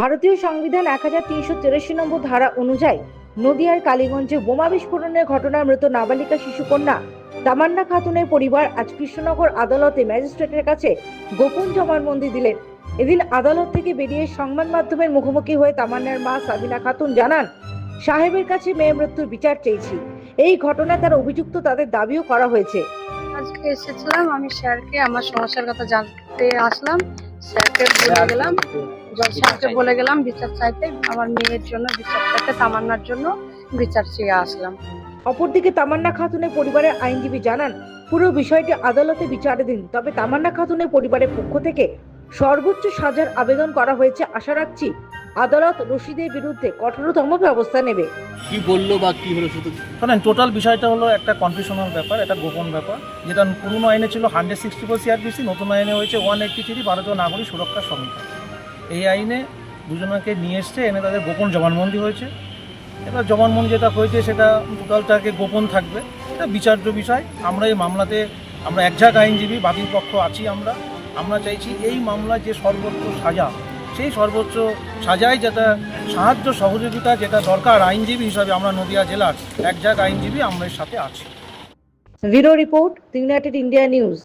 ভারতীয় সংবিধান এক হাজার তিনশো তিরাশি নম্বর ধারা অনুযায়ী নদিয়ার কালীগঞ্জে বোমা বিস্ফোরণের ঘটনায় মৃত নাবালিকা শিশুকন্যা তামান্না খাতুনের পরিবার আজ কৃষ্ণনগর আদালতে ম্যাজিস্ট্রেটের কাছে গোপন জবানবন্দি দিলেন। এদিন আদালত থেকে বেরিয়ে সংবাদ মাধ্যমের মুখোমুখি হয়ে তামান্নার মা সাবিনা খাতুন জানান, সাহেবের কাছে মেয়ে মৃত্যুর বিচার চেয়েছি। এই ঘটনায় তার অভিযুক্ত তাদের দাবিও করা হয়েছে। আজকে এসেছিলাম, আমি স্যারকে, আমার সমস্যার কথা জানতে আসলাম, স্যারকে বলে গেলাম। স্যারকে বলে গেলাম বিচার চাইতে। আমার মেয়ের জন্য বিচার চাইতে তামান্নার জন্য বিচার চেয়ে আসলাম। অপরদিকে তামান্না খাতুনের পরিবারের আইনজীবী জানান পুরো বিষয়টি আদালতে বিচারাধীন তবে তামান্না খাতুনের পরিবারের পক্ষ থেকে সর্বোচ্চ সাজার আবেদন করা হয়েছে আশা রাখছি আদালত রশিদের বিরুদ্ধে কঠোরতম ব্যবস্থা নেবে। কি বলল বা কি হলো শুধু? শোনেন টোটাল বিষয়টা হলো একটা কনফিউশনাল ব্যাপার একটা গোপন ব্যাপার। যেটা পুরনো আইনে ছিল হান্ড্রেড সিক্সটি ফোর সিআরপিসি নতুন আইনে হয়েছে ওয়ান এইট্টি থ্রি ভারতীয় নাগরিক সুরক্ষা সংহিতা। এই আইনে দুজনকে নিয়ে এসছে, এনে তাদের গোপন জবানবন্দি হয়েছে। এবার জবানবন্দি যেটা হয়েছে, সেটা টোটালটাকে গোপন থাকবে। এটা বিচার্য বিষয়। আমরা এই মামলাতে, আমরা একঝাক আইনজীবী বাদীর পক্ষ আছি আমরা। আমরা চাইছি এই মামলায় যে সর্বোচ্চ সাজা, সেই সর্বোচ্চ সাজায় যেটা সাহায্য সহযোগিতা যেটা দরকার আইনজীবী হিসাবে আমরা নদিয়া জেলার একঝাক আইনজীবী আমরা সাথে আছি। Bureau report united India news.